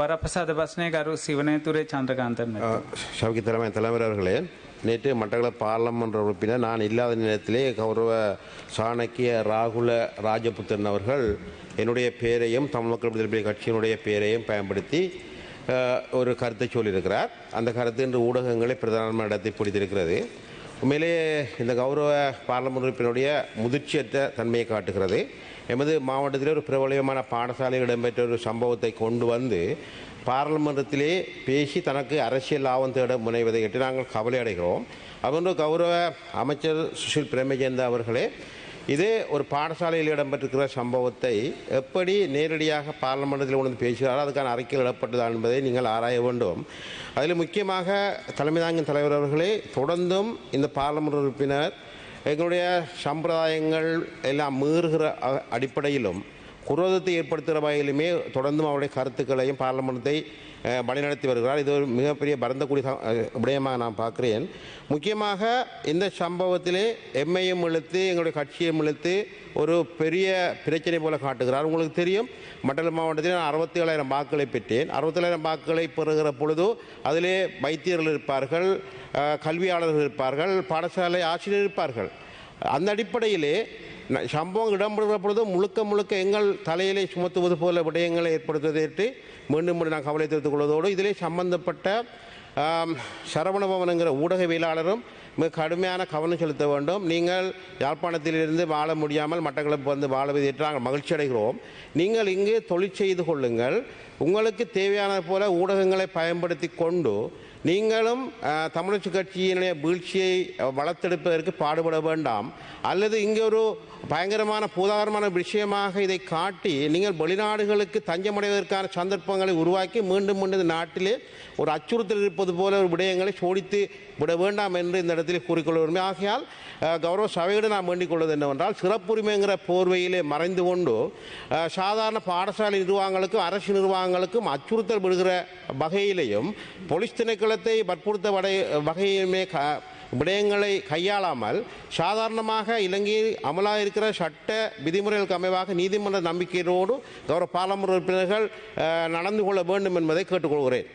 வரப்பிரசாத பஸ்னேகர் சிவனேதுரை சந்திரகாந்தன் ஷவுகி தலைமை தலைவர் அவர்களே நேற்று மட்டக்களப்பு பாராளுமன்ற உறுப்பினர் நான் இல்லாத நேரத்திலே கௌரவ சாணக்கிய ராகுல ராஜபுத்திரன் அவர்கள் என்னுடைய பெயரையும் தமிழ் மக்கள் விடுதலை கட்சியினுடைய பெயரையும் பயன்படுத்தி ஒரு கருத்தை சொல்லியிருக்கிறார். அந்த கருத்து என்று ஊடகங்களை பிரதான இடத்தை பிடித்திருக்கிறது. உண்மையிலேயே இந்த கௌரவ பாராளுமன்ற உறுப்பினுடைய முதிர்ச்சியற்ற தன்மையை காட்டுகிறது. எமது மாவட்டத்திலே ஒரு பிரபலமான பாடசாலையில் இடம்பெற்ற ஒரு சம்பவத்தை கொண்டு வந்து பாராளுமன்றத்திலே பேசி தனக்கு அரசியல் லாபம் தேட முனைவதை எட்டு நாங்கள் கவலை அடைகிறோம் அவன்று கௌரவ அமைச்சர் சுஷில் பிரேமஜெயந்த அவர்களே இதே ஒரு பாடசாலையில் இடம்பெற்றிருக்கிற சம்பவத்தை எப்படி நேரடியாக பாராளுமன்றத்தில் உணர்ந்து பேசுகிறாரோ அதுக்கான அறிக்கையில் இடப்பட்டதா என்பதை நீங்கள் ஆராய வேண்டும். அதில் முக்கியமாக தலைமை தாங்கும் தலைவர் அவர்களே தொடர்ந்தும் இந்த பாராளுமன்ற உறுப்பினர் எங்களுடைய சம்பிரதாயங்கள் எல்லாம் மீறுகிற அடிப்படையிலும் குரோதத்தை ஏற்படுத்துகிற வகையிலுமே தொடர்ந்தும் அவருடைய கருத்துக்களையும் பார்லமெண்ட்டை வழிநடத்தி வருகிறார். இது ஒரு மிகப்பெரிய பரந்தக்கூடிய விடயமாக நான் பார்க்குறேன். முக்கியமாக இந்த சம்பவத்திலே எம்ஐஎம் இழுத்து எங்களுடைய கட்சியும் இழுத்து ஒரு பெரிய பிரச்சனை போல காட்டுகிறார். உங்களுக்கு தெரியும் மண்டல மாவட்டத்தில் நான் அறுபத்தி ஏழாயிரம் வாக்குகளை பெற்றேன். அறுபத்தேழாயிரம் வாக்குகளை பெறுகிற பொழுது அதிலே வைத்தியர்கள் இருப்பார்கள் கல்வியாளர்கள் இருப்பார்கள் பாடசாலை ஆசிரியர் இருப்பார்கள். அந்த அடிப்படையிலே சம்பவம் இடம்பெறுகிற பொழுது முழுக்க முழுக்க எங்கள் தலையிலே சுமத்துவது போல விடயங்களை ஏற்படுத்துவதற்கு மீண்டும் மீண்டும் நான் கவலை தெரிவித்துக் கொள்வதோடு இதிலே சம்பந்தப்பட்ட ஆம், சரவணபவனுங்கிற ஊடகவியலாளரும் மிக கடுமையான கவனம் செலுத்த வேண்டும். நீங்கள் யாழ்ப்பாணத்திலிருந்து வாழ முடியாமல் மட்டக்களப்பு வந்து வாழவது நாங்கள் மகிழ்ச்சி அடைகிறோம். நீங்கள் இங்கு தொழில் செய்து கொள்ளுங்கள். உங்களுக்கு தேவையான போல ஊடகங்களை பயன்படுத்தி கொண்டு நீங்களும் அஹ், கட்சியினுடைய வீழ்ச்சியை வளர்த்தெடுப்பதற்கு பாடுபட வேண்டாம். அல்லது இங்கே ஒரு பயங்கரமான பூதாகரமான விஷயமாக இதை காட்டி நீங்கள் வெளிநாடுகளுக்கு தஞ்சமடைவதற்கான சந்தர்ப்பங்களை உருவாக்கி மீண்டும் மீண்டும் இந்த நாட்டிலே ஒரு அச்சுறுத்தல் இருப்பது போல ஒரு விடயங்களை சோடித்து விட வேண்டாம் என்று இந்த இடத்தில் கூறிக்கொள்ள உரிமை ஆகையால் கௌரவ சபையிடம் நான் வேண்டிக் கொள்வது என்னவென்றால் சிறப்புரிமைங்கிற போர்வையிலே மறைந்து கொண்டு சாதாரண பாடசாலை நிர்வாகங்களுக்கும் அரசு நிர்வாகங்களுக்கும் அச்சுறுத்தல் விடுகிற வகையிலேயும் போலீஸ் திணைக்களத்தை வற்புறுத்த வடை வகையுமே க விடயங்களை கையாளாமல் சாதாரணமாக இலங்கையில் அமலாக இருக்கிற சட்ட விதிமுறைகளுக்கு அமைவாக நீதிமன்ற நம்பிக்கையோடு கௌரவ பாராளுமன்ற உறுப்பினர்கள் அஹ், நடந்து கொள்ள வேண்டும் என்பதை கேட்டுக்கொள்கிறேன்.